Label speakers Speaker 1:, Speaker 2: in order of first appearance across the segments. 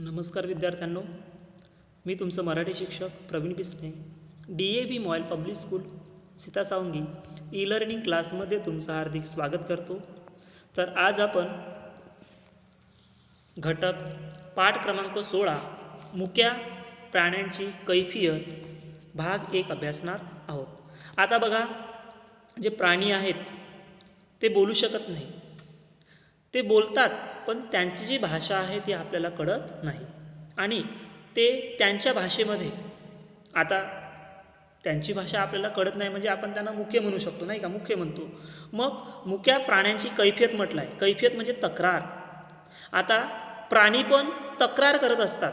Speaker 1: नमस्कार विद्यार्थ्यांनो मी तुमचं मराठी शिक्षक Praveen Bisne D A V Moil public school Sitasawangi E learning क्लासमध्ये तुमचं हार्दिक स्वागत करतो. तर आज आपण घटक पाठ क्रमांक सोळा मुक्या प्राण्यांची कैफियत भाग एक अभ्यासणार आहोत. आता बघा जे प्राणी आहेत ते बोलू शकत नाही. ते बोलतात पण त्यांची जी भाषा आहे ती आपल्याला कळत नाही. आणि ते त्यांच्या भाषेमध्ये आता त्यांची भाषा आपल्याला कळत नाही म्हणजे आपण त्यांना मुख्य म्हणू शकतो नाही का? मुख्य म्हणतो. मग मुक्या प्राण्यांची कैफियत म्हटलं आहे कैफियत म्हणजे तक्रार. आता प्राणी पण तक्रार करत असतात.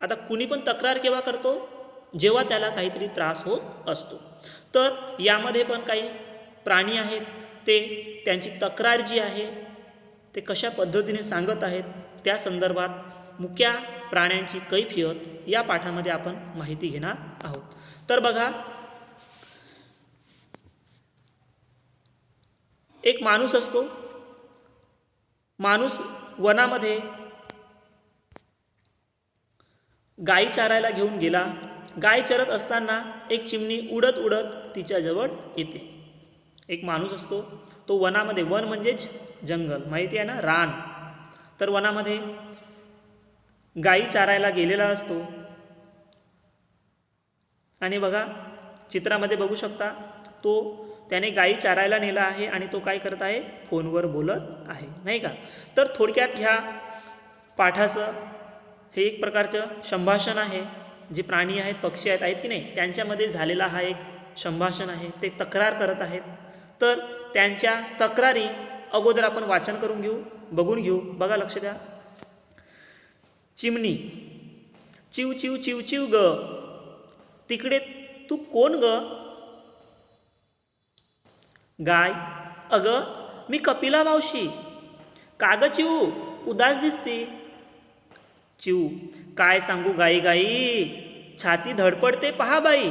Speaker 1: आता कुणी पण तक्रार केव्हा करतो? जेव्हा त्याला काहीतरी त्रास होत असतो. तर यामध्ये पण काही प्राणी आहेत. ते त्यांची तक्रार जी आहे ते कशा पद्धतीने सांगत आहेत त्या संदर्भात मुक्या प्राण्यांची कैफियत या पाठामध्ये आपण माहिती घेणार आहोत. तर बघा एक माणूस असतो माणूस वनामध्ये गाई चारायला घेऊन गेला गाय चरत असताना एक चिमणी उडत उडत तिच्याजवळ येते. एक माणूस असतो तो वनामध्ये वन म्हणजेच जंगल. माहिती आहे ना? रान. तर वनामध्ये गाई चारायला गेलेला असतो. आणि बघा चित्रामध्ये बघू शकता तो त्याने गाई चारायला नेला आहे आणि तो काय करत आहे? फोनवर बोलत आहे. नाही का? तर थोडक्यात ह्या पाठाचं हे एक प्रकारचं संभाषण आहे. जे प्राणी आहेत पक्षी आहेत आहेत की नाही? त्यांच्यामध्ये झालेला हा एक संभाषण आहे. ते तक्रार करत आहेत. तर त्यांच्या तक्रारी अगोदर आपण वाचन करून घेऊ बघून घेऊ. बघा लक्ष द्या. चिमणी. चिव चिव चिव चिव ग. तिकडे तू कोण ग? गाय. अगं मी कपिला मावशी. काग चिव उदास दिसते. चिव काय सांगू गाई गाई? छाती धडपडते पहा बाई.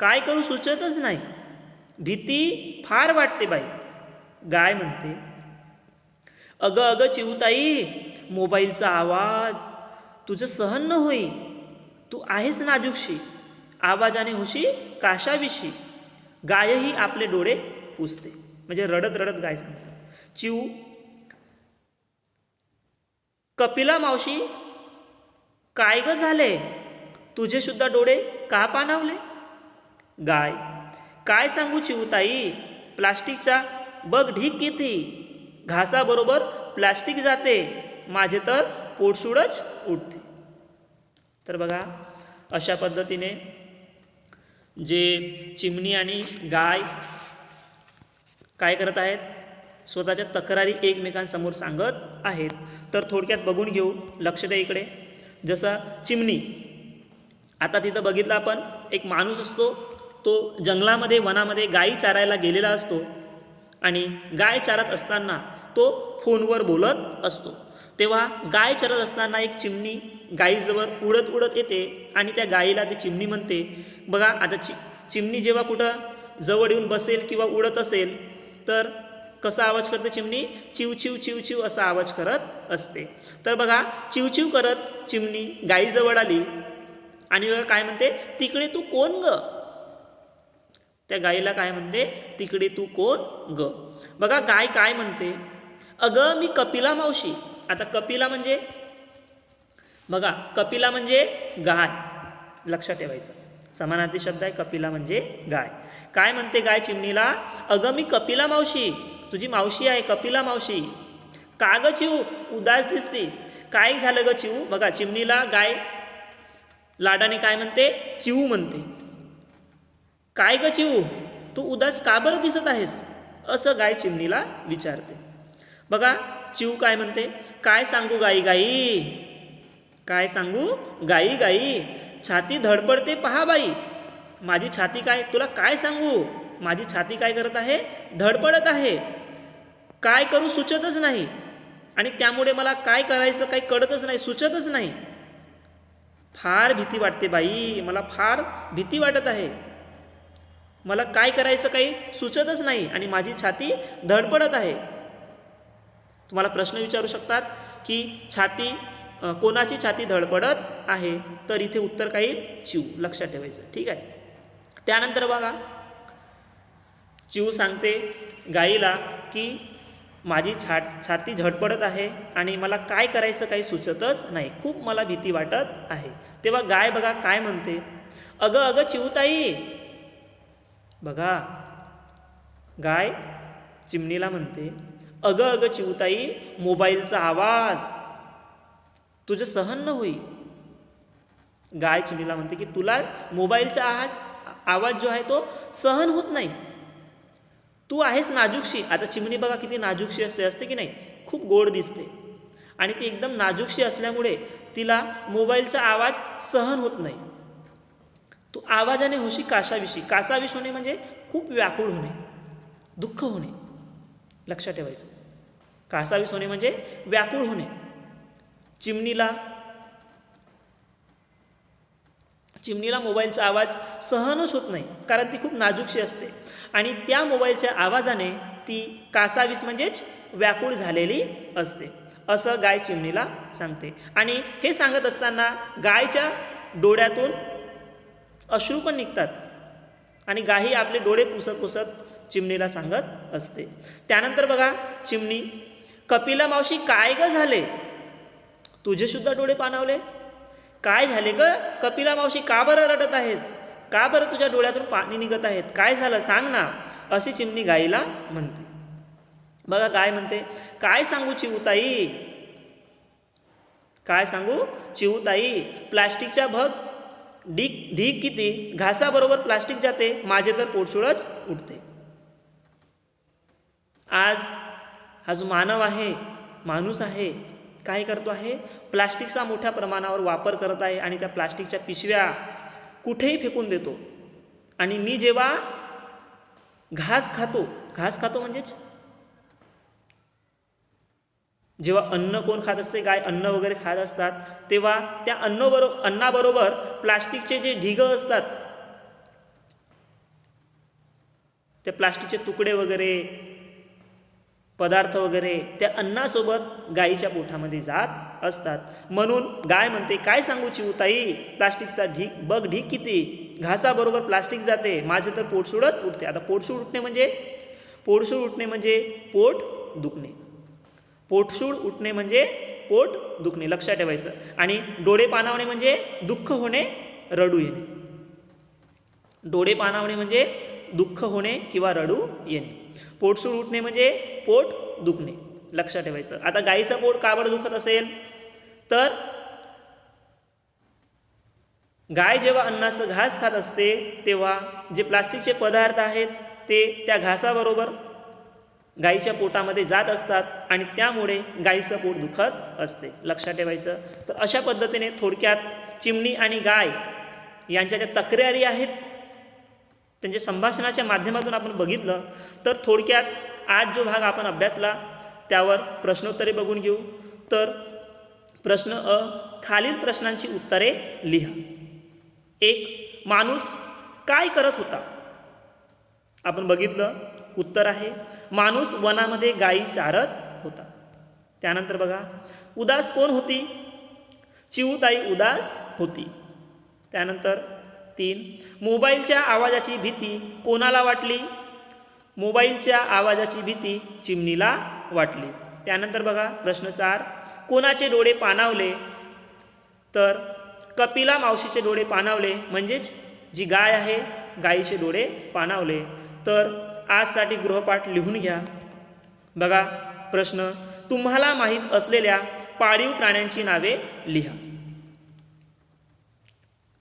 Speaker 1: काय करू सुचतच नाही. भीती फार वाटते बाई. गाय म्हणते अगं अगं चिवताई मोबाईलचा आवाज तुझं सहन न होई. तू आहेस नाजूकशी. आवाजाने होशी काशाविशी. गायही आपले डोळे पुसते. म्हणजे रडत रडत गाय सांगते. चिव कपिला मावशी काय ग झाले तुझे सुद्धा डोळे का पाणावले? गाय काय सांगू चिवताई प्लास्टिकचा बघ ढीक किती? घासाबरोबर प्लास्टिक जाते. माझे तर पोटसूडच उठते तर बघा अशा पद्धतीने जे चिमणी आणि गाय काय करत आहेत? स्वतःच्या तक्रारी एकमेकांसमोर सांगत आहेत. तर थोडक्यात बघून घेऊ. लक्ष द्या इकडे. जसा चिमणी. आता तिथं बघितलं आपण एक माणूस असतो तो जंगलामध्ये वनामध्ये गायी चारायला गेलेला असतो आणि गाय चारत असताना तो फोनवर बोलत असतो. तेव्हा गाय चरत असताना एक चिमणी गायीजवळ उडत उडत येते आणि त्या गायीला ती चिमणी म्हणते बघा आता चि चिमणी जेव्हा कुठं जवळ येऊन बसेल किंवा उडत असेल तर कसा आवाज करते चिमणी? चिव चिव चिव चिव असा आवाज करत असते. तर बघा चिवचिव करत चिमणी गायीजवळ आली आणि बघा काय म्हणते तिकडे तू कोण ग? त्या गायीला काय म्हणते? तिकडे तू कोण ग? बघा गाय काय म्हणते? अगं मी कपिला मावशी. आता कपिला म्हणजे? बघा कपिला म्हणजे गाय. लक्षात ठेवायचं. समानार्थी शब्द आहे कपिला म्हणजे गाय. काय म्हणते गाय चिमणीला? अगं मी कपिला मावशी. तुझी मावशी आहे कपिला मावशी. का ग चिऊ? उदास दिसते. काय झालं ग चिऊ? बघा चिमणीला गाय लाडाने काय म्हणते? चिऊ म्हणते. काय ग चिऊ? तू उदास का बरं दिसत आहेस? असं गाय चिमणीला विचारते. बघा चिऊ काय म्हणते? काय सांगू गाई गाई? काय सांगू गाई गाई? छाती धडपडते पहा बाई. माझी छाती काय? तुला काय सांगू? माझी छाती काय करत आहे? धडपडत आहे. काय करू सुचतच नाही. आणि त्यामुळे मला काय करायचं काही कळतच नाही सुचतच नाही. फार भीती वाटते बाई. मला फार भीती वाटत आहे. मला काय करायचं काही सुचतच नाही आणि माझी छाती धडपडत आहे. तुम्हाला प्रश्न विचारू शकतात की छाती कोणाची छाती धडपडत आहे? तर इथे उत्तर काही चिव लक्षात ठेवायचं. ठीक आहे? त्यानंतर बघा. चिव सांगते गाईला की माझी छा छाती झडपडत आहे आणि मला काय करायचं काही सुचतच नाही. खूप मला भीती वाटत आहे. तेव्हा गाय बघा काय म्हणते? अगं अगं चिवताई बघा. गाय चिमणीला म्हणते अगं अगं चिवताई मोबाईलचा आवाज. तुझं सहन न होई. गाय चिमणीला म्हणते की तुला मोबाईलचा आहात आवाज जो आहे तो सहन होत नाही. तू आहेस नाजूकशी. आता चिमणी बघा किती नाजूकशी असते असते की नाही? खूप गोड दिसते. आणि ती एकदम नाजूकशी असल्यामुळे तिला मोबाईलचा आवाज सहन होत नाही. तू आवाजाने होशी कासाविषी कासाविष होणे म्हणजे खूप व्याकुळ होणे दुःख होणे. लक्षात ठेवायचं. कासावीस होणे म्हणजे व्याकुळ होणे. चिमणीला चिमणीला मोबाईलचा आवाज सहनच होत नाही कारण ती खूप नाजूकशी असते. आणि त्या मोबाईलच्या आवाजाने ती कासावीस म्हणजेच व्याकुळ झालेली असते. असं गाय चिमणीला सांगते. आणि हे सांगत असताना गायच्या डोळ्यातून अश्रू पण निघतात. आणि गाही आपले डोळे पुसत पुसत चिमणीला सांगत असते. त्यानंतर बघा चिमणी कपिला मावशी काय ग झाले? तुझे सुद्धा डोळे पाणावले? काय झाले ग? कपिला मावशी का बरं रडत आहेस? का बरं तुझ्या डोळ्यातून पाणी निघत आहेत? काय झालं? सांग ना अशी चिमणी गाईला म्हणते. बघा गाय म्हणते? काय सांगू चिवताई काय सांगू चिवताई प्लास्टिकच्या भग ढीक ढीक किती? घासाबरोबर प्लास्टिक जाते माझे तर पोटशुळच उठते आज हा जो मानव आहे माणूस आहे काय करतो आहे? प्लास्टिकचा मोठ्या प्रमाणावर वापर करत आहे आणि त्या प्लास्टिकच्या पिशव्या कुठेही फेकून देतो. आणि मी जेव्हा घास खातो घास खातो म्हणजेच जेव्हा अन्न कोण खात असते गाय अन्न वगैरे खात असतात तेव्हा त्या अन्नबरो अन्नाबरोबर प्लास्टिकचे जे ढिगं असतात ते प्लास्टिकचे तुकडे वगैरे पदार्थ वगैरे त्या अन्नासोबत गाईच्या पोठामध्ये जात असतात. म्हणून गाय म्हणते काय सांगू चिवताई प्लास्टिकचा ढीक बघ ढीक किती घासाबरोबर प्लास्टिक जाते माझे तर पोटसूडच उठते. आता पोटसूड उठणे म्हणजे पोटसूड उठणे म्हणजे पोट दुखणे. पोटशूळ उठणे म्हणजे पोट दुखणे लक्षात ठेवायचं. आणि डोळे पानावणे म्हणजे दुःख होणे रडू येणे. डोळे पानावणे म्हणजे दुःख होणे किंवा रडू येणे. पोटसूळ उठणे म्हणजे पोट दुखणे लक्षात ठेवायचं. आता गाईचं पोट का बरं दुखत असेल? तर गाय जेव्हा अन्नाचं घास खात असते तेव्हा जे प्लास्टिकचे पदार्थ आहेत ते त्या घासाबरोबर गाईच्या पोटामध्ये जात असतात आणि त्यामुळे गाईचं पोट दुखत असते. लक्षात ठेवायचं. तर अशा पद्धतीने थोडक्यात चिमणी आणि गाय यांच्या ज्या तक्रारी आहेत त्यांच्या संभाषणाच्या माध्यमातून आपण बघितलं तर थोडक्यात आज जो भाग आपण अभ्यासला त्यावर प्रश्नोत्तरे बघून घेऊ. तर प्रश्न अ खालील प्रश्नांची उत्तरे लिहा. एक माणूस काय करत होता? आपण बघितलं उत्तर आहे. माणूस वनामध्ये गायी चारत होता. त्यानंतर बघा उदास कोण होती? चिऊताई उदास होती. त्यानंतर तीन मोबाईलच्या आवाजाची भीती कोणाला वाटली? मोबाईलच्या आवाजाची भीती चिमणीला वाटली. त्यानंतर बघा प्रश्न चार कोणाचे डोळे पाणावले? तर कपिला मावशीचे डोळे पाणावले म्हणजेच जी गाय आहे गायीचे डोळे पाणावले. तर आजसाठी गृहपाठ लिहून घ्या. बघा प्रश्न तुम्हाला माहीत असलेल्या पाळीव प्राण्यांची नावे लिहा.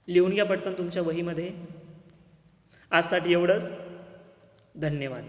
Speaker 1: लिहून घ्या पटकन तुमच्या वहीमध्ये. आजसाठी एवढंच. धन्यवाद.